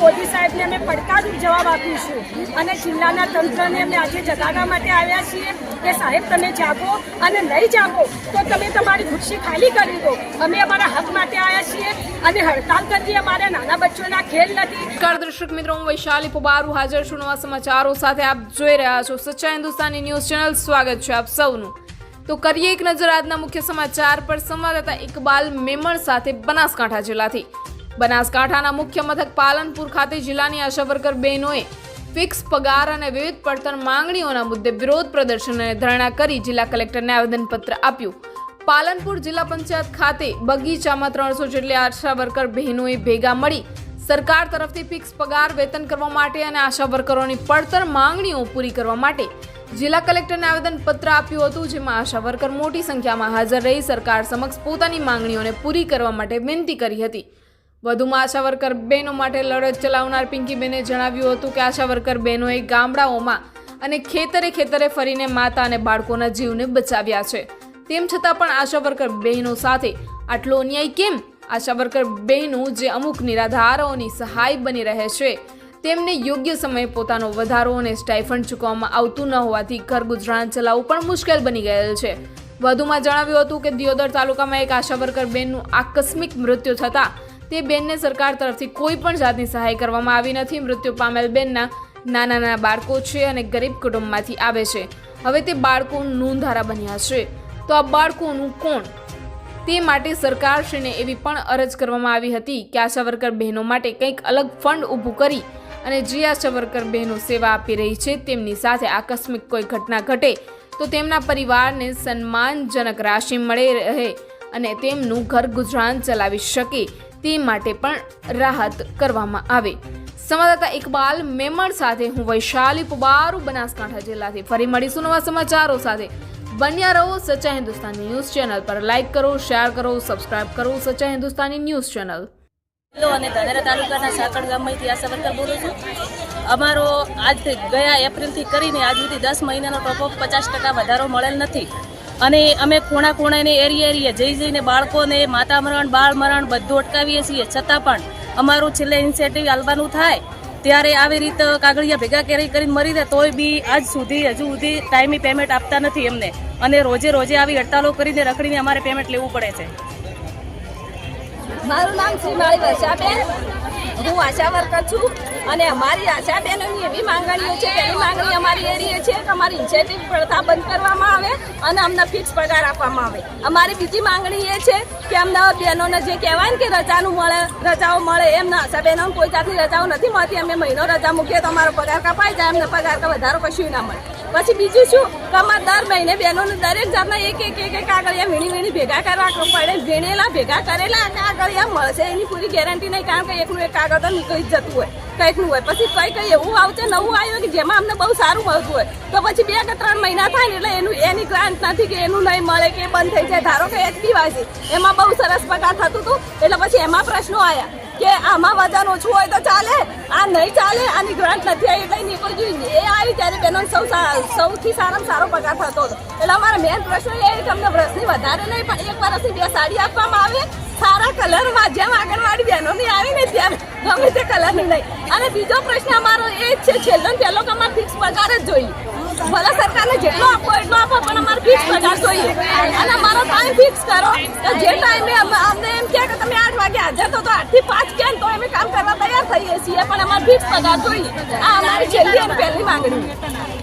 મોદી સાહેબને અમે પડકારરૂપ જવાબ આપીશું અને જિલ્લાના તંત્રને અમે આજે જગાડવા માટે આવ્યા છીએ કે સાહેબ, તમે જાગો અને નહીં જાગો તો તમે તમારી ખુરશી ખાલી કરી દો. અમે અમારા હક માટે આવ્યા છીએ અને હડતાલ કરવી અમારા નાના બચ્ચોના ખેલ નથી. નમસ્કાર દર્શક મિત્રો, હું વૈશાલી પુબારુ. હાજર છું નવા સમાચારો સાથે આપ જોઈ રહ્યા છો સચ્ચા હિન્દુસ્તાની ન્યૂઝ ચેનલ. સ્વાગત છે આપ સૌનું. તો કરીએ એક નજર આજના મુખ્ય સમાચાર પર. સંવાદદાતા ઇકબાલ મેમણ સાથે બનાસકાંઠા જિલ્લાથી. બનાસકાંઠાના મુખ્ય મથક પાલનપુર ખાતે જિલ્લાની આશા વર્કર બહેનોએ ફિક્સ પગાર અને વિવિધ પડતર માંગણીઓના મુદ્દે વિરોધ પ્રદર્શન અને ધરણા કરી જિલ્લા કલેક્ટરને આવેદનપત્ર આપ્યું. પાલનપુર જિલ્લા પંચાયત ખાતે બગીચામાં ત્રણસો જેટલી આશા વર્કર બહેનોએ ભેગા મળી સરકાર તરફથી ફિક્સ પગાર વેતન કરવા માટે અને આશા વર્કરોની પડતર માંગણીઓ પૂરી કરવા માટે જિલ્લા કલેક્ટરને આવેદનપત્ર આપ્યું હતું, જેમાં આશા વર્કર મોટી સંખ્યામાં હાજર રહી સરકાર સમક્ષ પોતાની માંગણીઓને પૂરી કરવા માટે વિનંતી કરી હતી. વધુમાં આશા વર્કર બહેનો માટે લડત ચલાવનાર પિંકીબેને જણાવ્યું હતું કે આશા વર્કર બહેનોએ ગામડાઓમાં અને ખેતરે ખેતરે ફરીને માતા અને બાળકોના જીવને બચાવ્યા છે. તેમ છતાં પણ આશા વર્કર બહેનો સાથે આટલો અન્યાય કેમ? આશા વર્કર બહેનો જે અમુક નિરાધારોની સહાય બની રહે છે, તેમને યોગ્ય સમયે પોતાનો વધારો અને સ્ટાઇફંડ ચૂકવવામાં આવતું ન હોવાથી ઘર ગુજરાન ચલાવવું પણ મુશ્કેલ બની ગયેલ છે. વધુમાં જણાવ્યું હતું કે દિયોદર તાલુકામાં એક આશા વર્કર બેનનું આકસ્મિક મૃત્યુ થતાં તે બેનને સરકાર તરફથી કોઈ પણ જાતની સહાય કરવામાં આવી નથી. મૃત્યુ પામેલ બેનના નાના નાના બાળકો છે અને ગરીબ કુટુંબમાંથી આવે છે. હવે તે બાળકો નોંધારા બન્યા છે. તો આ બાળકોનું કોણ? તે માટે સરકારશ્રીને એવી પણ અરજ કરવામાં આવી હતી કે આશા વર્કર બહેનો માટે કંઈક અલગ ફંડ ઊભું કરી અને જે આશા વર્કર બહેનો સેવા આપી રહી છે તેમની સાથે આકસ્મિક કોઈ ઘટના ઘટે તો તેમના પરિવારને સન્માનજનક રાશિ મળે રહે અને તેમનું ઘર ગુજરાન ચલાવી શકે. તે માટે પણ રાહત કરવામાં આવે. સંવાદદાતા ઇકબાલ મેમણ સાથે હું વૈશાલી પુબારુ, બનાસકાંઠા જિલ્લાથી ફરી મળીશું નવા સમાચારો સાથે. બન્યા રહો સચ્ચા હિન્દુસ્તાની ન્યૂઝ ચેનલ પર લાઇક કરો, શેર કરો, સબસ્ક્રાઇબ કરો Sachcha Hindustani news channel. Hello, અને ધાનેરા તાલુકાના સાકળ ગામમાંથી આશા વર્કર બોલું છું. અમારો આજથી ગયા એપ્રિલથી કરીને આજ સુધી દસ મહિનાનો ટોપઅપ પચાસ ટકા વધારો મળેલ નથી. અને અમે ખૂણા ખૂણાને એરિયા એરિયા જઈ જઈને બાળકોને માતા મરણ, બાળ મરણ બધું અટકાવીએ છીએ. છતાં પણ અમારું છેલ્લે ઇનિશિયેટિવ આલવાનું થાય ત્યારે આવી રીતે કાગળિયા ભેગા કેરી કરીને મરી રહે તોય બી આજ સુધી, હજુ સુધી ટાઈમી પેમેન્ટ આપતા નથી અમને. અને રોજે રોજે આવી હડતાલો કરીને રખડીને અમારે પેમેન્ટ લેવું પડે છે. મારું નામ શ્રી માળી વર્ષાબેન. હું આશા વર્કર છું અને અમારી આશા બહેનોની એવી માંગણીઓ છે એવી માંગણી અમારી એ છે કે અમારી ઇન્સેન્ટિવ પ્રથા બંધ કરવામાં અને અમને ફિક્સ પગાર આપવામાં આવે. અમારી બીજી માંગણી એ છે કે અમને બહેનોને જે કહેવાય ને કે રજાનું મળે, રજાઓ મળે એમ ના આશા બહેનોને કોઈ જાતની રજાઓ નથી મળતી, અમે મહિનો રજા મૂકીએ તો અમારો પગાર કપાઈ જાય, અમને પગાર તો વધારો કશું ના મળે. પછી બીજું શું? કે અમારે દર મહિને બહેનોને દરેક જાતના એક એક એક એક કાગળિયા વીણી વીણી ભેગા કરવા પડે વીણેલા ભેગા કરેલા કાગળિયા મળશે. એની પૂરી ગેરંટી નહીં, કારણ કે એકનું એક કાગળ તો નીકળી જ જતું હોય. કંઈકનું હોય. પછી કંઈ કંઈ એવું આવશે, નવું આવ્યું કે જેમાં અમને બહુ સારું મળતું હોય. તો પછી બે કે ત્રણ મહિના થાય ને એટલે એનું એની ગ્રાન્ટ નથી કે એનું નહીં મળે કે બંધ થઈ જાય. ધારો કે એચપી વાસી, એમાં બહુ સરસ પગાર થતું હતું, એટલે પછી એમાં પ્રશ્નો આવ્યા કે આમાં વજન ઓછું હોય તો ચાલે, આ નહીં ચાલે, આની ગ્રાન્ટ નથી આવી, એટલે નીકળ્યું એ આવી ત્યારે બેનો સૌ સૌથી સારામાં સારો પગાર થતો હતો. એટલે અમારો મેન પ્રશ્ન એ કે અમને વર્ષની વધારે નહીં પણ એક વર્ષની બે સાડી આપવામાં આવે સારા કલરમાં જેમ આંગણવાડી બહેનોની આવી ને તેમ ગમે તે કલરની નહીં અને બીજો પ્રશ્ન અમારો એ જ છે, છેલ્લો ને પહેલો અમારે ફિક્સ પગાર જ જોઈએ. ભલે સરકારને જેટલો આપો એટલો આપો, પણ અમારે ફિક્સ પગાર જોઈએ. અને અમારો ટાઈમ ફિક્સ કરો. તો જે ટાઈમે અમને એમ કે તમે આઠ વાગે હાજર તો આઠથી પાંચ કેમ? તો અમે કામ કરવા તૈયાર થઈએ છીએ, પણ અમારે ફિક્સ પગાર જોઈએ. આ અમારી છેલ્લી અને પહેલી માંગણી.